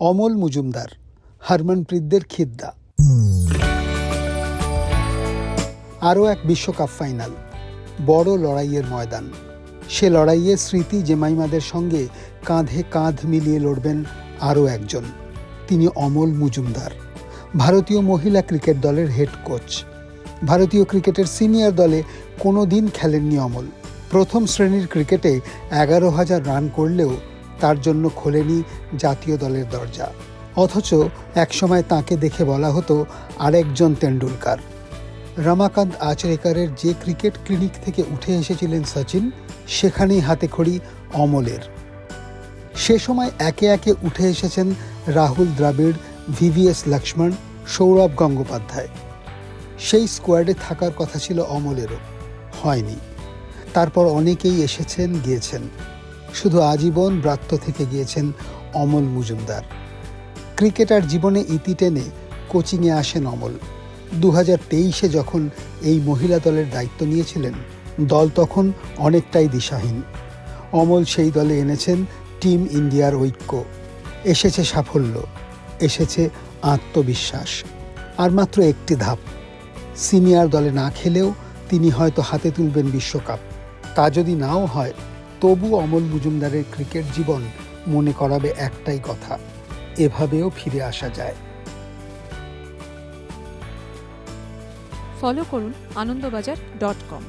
অমল মজুমদার হরমনপ্রীতদের খিদ্দা। আরও এক বিশ্বকাপ ফাইনাল, বড় লড়াইয়ের ময়দান। সে লড়াইয়ে স্মৃতি জেমাইমাদের সঙ্গে কাঁধে কাঁধ মিলিয়ে লড়বেন আরও একজন, তিনি অমল মজুমদার, ভারতীয় মহিলা ক্রিকেট দলের হেড কোচ। ভারতীয় ক্রিকেটের সিনিয়র দলে কোনো দিন খেলেননি অমল, প্রথম শ্রেণির ক্রিকেটে এগারো হাজার রান করলেও তার জন্য খোলেনি জাতীয় দলের দরজা। অথচ একসময় তাকে দেখে বলা হতো, আরেকজন তেন্ডুলকার। রমাকান্ত আচরেকারের যে ক্রিকেট ক্লিনিক থেকে উঠে এসেছিলেন সচিন, সেখানেই হাতে খড়ি অমলের। সে সময় একে একে উঠে এসেছেন রাহুল দ্রাবিড়, ভিভিএস লক্ষ্মণ, সৌরভ গঙ্গোপাধ্যায়। সেই স্কোয়াডে থাকার কথা ছিল অমলেরও। হয়নি। তারপর অনেকেই এসেছেন, গিয়েছেন। শুধু আজীবন ব্রাত্য থেকে গিয়েছেন অমল মজুমদার। ক্রিকেটার জীবনে ইতি টেনে কোচিংয়ে আসেন অমল। দু হাজার তেইশে যখন এই মহিলা দলের দায়িত্ব নিয়েছিলেন, দল তখন অনেকটাই দিশাহীন। অমল সেই দলে এনেছেন টিম ইন্ডিয়ার ঐক্য। এসেছে সাফল্য, এসেছে আত্মবিশ্বাস। আর মাত্র একটি ধাপ, সিনিয়র দলে না খেলেও তিনি হয়তো হাতে তুলবেন বিশ্বকাপ। তা যদি নাও হয় তবু অমল মজুমদারের ক্রিকেট জীবন মনে করাবে একটাই কথা, এভাবেও ফিরে আসা যায়। ফলো করুন আনন্দবাজার ডট কম